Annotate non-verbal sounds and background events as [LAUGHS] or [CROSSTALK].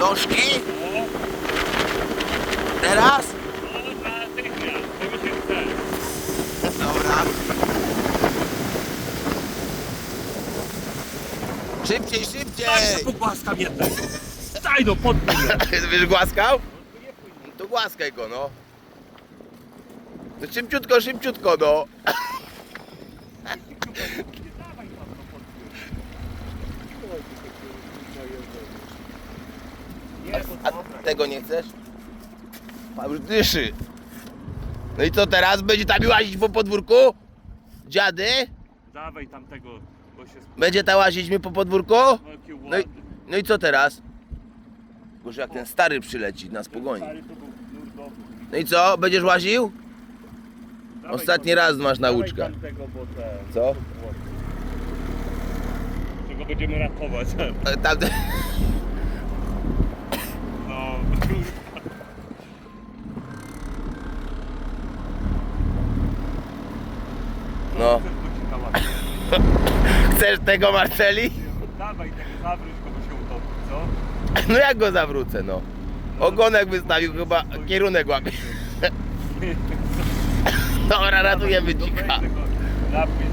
Nóżki? No, Teraz? no. Dobra. Szybciej, szybciej! No pogłaskam jednego. Daj no, podpój mnie. [LAUGHS] Wiesz głaskał? To głaskaj go, no. No szybciutko, szybciutko, no. Nie, bo A tego nie chcesz? Pan już dyszy. No i co teraz? Będzie tam łazić po podwórku? Dziady? Dawaj tamtego, bo się sp... Będzie tam łazić mi po podwórku? No, No i, no i co teraz? Boże, jak ten stary przyleci, nas pogoni. Stary to był nur dobry. No i co? Będziesz łaził? Dawaj Ostatni raz masz dawaj nauczkę. tamtego, bo ten... Co? Czego będziemy ratować? E, Tamte... No, No. [LAUGHS] Chcesz tego Marceli? Dawaj tego, zawróć bo się utopi, co? No jak go zawrócę, no? Ogonek wystawił, chyba kierunek łapie. [LAUGHS] Dobra, ratujemy dzika. weź tego, Napij